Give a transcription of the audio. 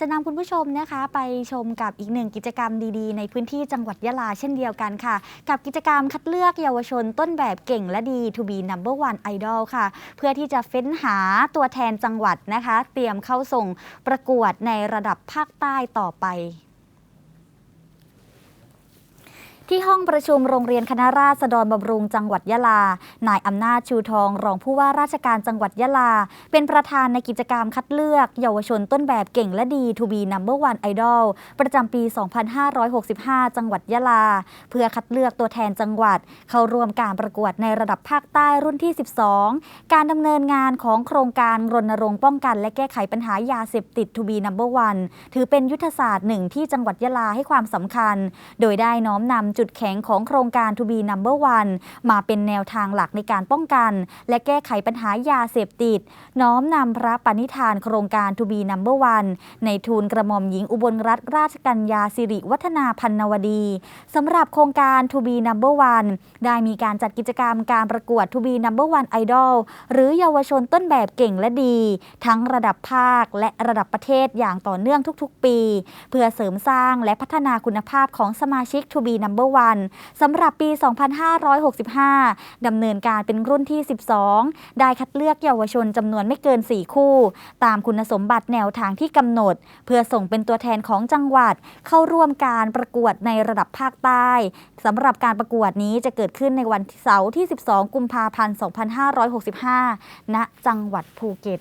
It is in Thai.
จะนำคุณผู้ชมนะคะไปชมกับอีกหนึ่งกิจกรรมดีๆ ในพื้นที่จังหวัดยะลาเช่นเดียวกันค่ะ กับกิจกรรมคัดเลือกเยาวชนต้นแบบเก่งและดี to be number one idol ค่ะ เพื่อที่จะเฟ้นหาตัวแทนจังหวัดนะคะ เตรียมเข้าส่งประกวดในระดับภาคใต้ต่อไป ที่ห้องประชุมโรงเรียนคณะราษฎรบำรุงจังหวัดยะลา นายอำนาจชูทอง รองผู้ว่าราชการจังหวัดยะลา เป็นประธานในกิจกรรมคัดเลือก เยาวชนต้นแบบเก่งและดี to be number one idol ประจำปี 2565 จังหวัดยะลา เพื่อคัดเลือกตัวแทนจังหวัด เข้าร่วมการประกวดในระดับภาคใต้รุ่นที่ 12 การดำเนินงานของโครงการรณรงค์ป้องกัน และแก้ไขปัญหายาเสพติด to be number one ถือเป็นยุทธศาสตร์หนึ่งที่จังหวัดยะลาให้ความสำคัญ โดยได้น้อมนำจุดแข็งของโครงการ To be number one มาเป็นแนวทางหลักในการป้องกัน และแก้ไขปัญหายาเสพติด น้อมนำพระปณิธานโครงการ To be number one ในทูลกระหม่อมหญิงอุบลรัตนราชกัญญาสิริวัฒนาพันนวดีสำหรับโครงการ To be number one ได้มีการจัดกิจกรรมการประกวด To be number one idol หรือเยาวชนต้นแบบเก่งและดี ทั้งระดับภาคและระดับประเทศอย่างต่อเนื่องทุกๆ ปี เพื่อเสริมสร้างและพัฒนาคุณภาพของสมาชิก To be number สำหรับปี 2565 ดำเนินการเป็นรุ่นที่ 12 ได้คัดเลือกเยาวชนจำนวนไม่เกิน 4 คู่ ตามคุณสมบัติแนวทางที่กำหนด เพื่อส่งเป็นตัวแทนของจังหวัด เข้าร่วมการประกวดในระดับภาคใต้สำหรับการประกวดนี้จะเกิดขึ้นในวันเสาร์ที่ 12 กุมภาพันธ์ 2565 ณ จังหวัดภูเก็ต